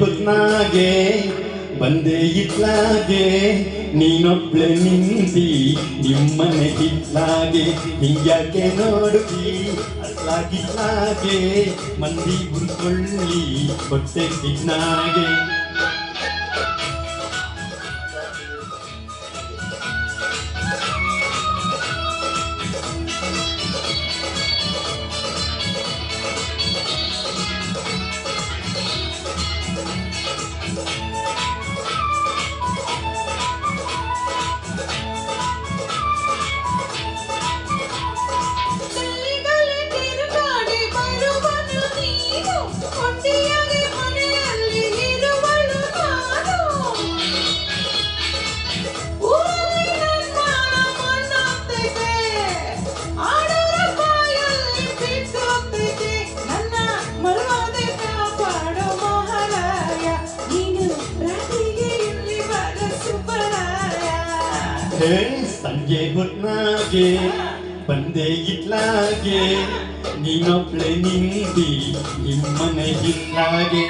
ಹೊತ್ನಾಗೆ ಬಂದೆ ಇತ್ಲಾಗೆ ನೀನೊಬ್ಳೆ ನಿಂತಿ ನಿಮ್ಮನೆ ಇಟ್ಲಾಗೆ ಹಿಂಗ್ಯಾಕೆ ನೋಡುತ್ತಿ ಅತ್ಲಾಗಿತ್ಲಾಗೆ ಮಂದಿ ಗುರುಕೊಳ್ಳಿ ಹೊಟ್ಟೆ ಕಿತ್ನಾಗೆ ಸಂಜೆ ಹೊತ್ನಾಗೆ ಬಂದೆ ಇತ್ಲಾಗೆ ನೀನೊಬ್ಳೆ ನಿಂತಿ ನಿಮ್ಮನೆ ಹಿತ್ಲಾಗೆ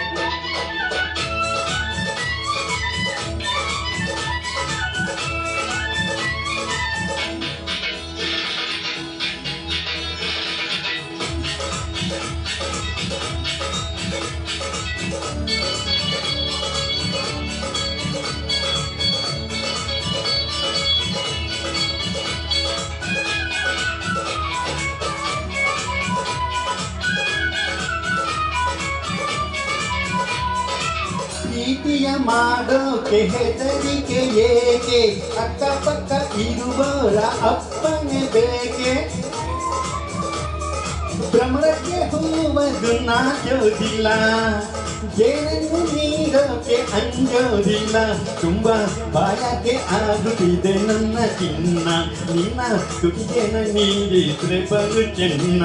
ಪ್ರೀತಿಯ ಮಾಡೋಕೆ, ಹೆದರಿಕೆ ಏಕೆ? ಅಕ್ಕಪಕ್ಕ ಇರುವವರ ಅಪ್ಪನೆ ಬೇಕೆ? ಭ್ರಮರಕ್ಕೆ ಹೋಗುವುದು ನಾಚೋದಿಲ್ಲ ಏನನ್ನು ನೀಡೋಕೆ ಅಂಜೋದಿಲ್ಲ. ತುಂಬ ಬಾಯಕ್ಕೆ ಆಗುತ್ತಿದೆ ನನ್ನ ಚಿನ್ನ. ನಿನ್ನ ತುಟಿಗೆ ನೀಡಿದ್ರೆ ಬರು ಚೆನ್ನ.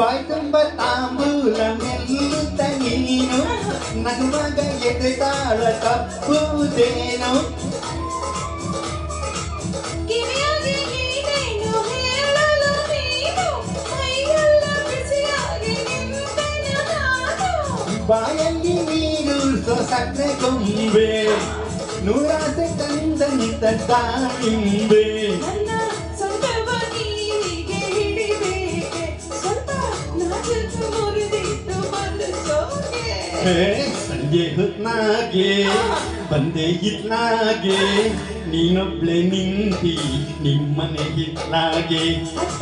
ಬಾಯ್ ತುಂಬ ತಾಂಬೂಲ ಮೆಲ್ಲುತ್ತ ನೀನು ನಗುವಾಗ ಎದೆ ತಾಳ ತಪ್ಪುವುದೇನು ಕಿವಿಯಾಗಿ ನೀನೇನು ಹೇಳಲು ನೀನು ಮೈಯೆಲ್ಲ ಬಿಸಿಯಾಗಿ ನಿಂತೆನು ನಾನು ಬಾಯಲ್ಲಿ ನೀರು ಸೊಸಕ್ರೆ ಗೊಂಬೆ ನೂರಾಸೆ ಕಂದಂತ ದಾಳಿಂಬೆ ಸಂಜೆ ಹೊತ್ನಾಗೆ ಬಂದೆ ಇತ್ಲಾಗೆ ನೀನೊಬ್ಳೆ ನಿಂತಿ ನಿಮ್ಮನೆ ಹಿತ್ಲಾಗೆ ಅಕ್ಕ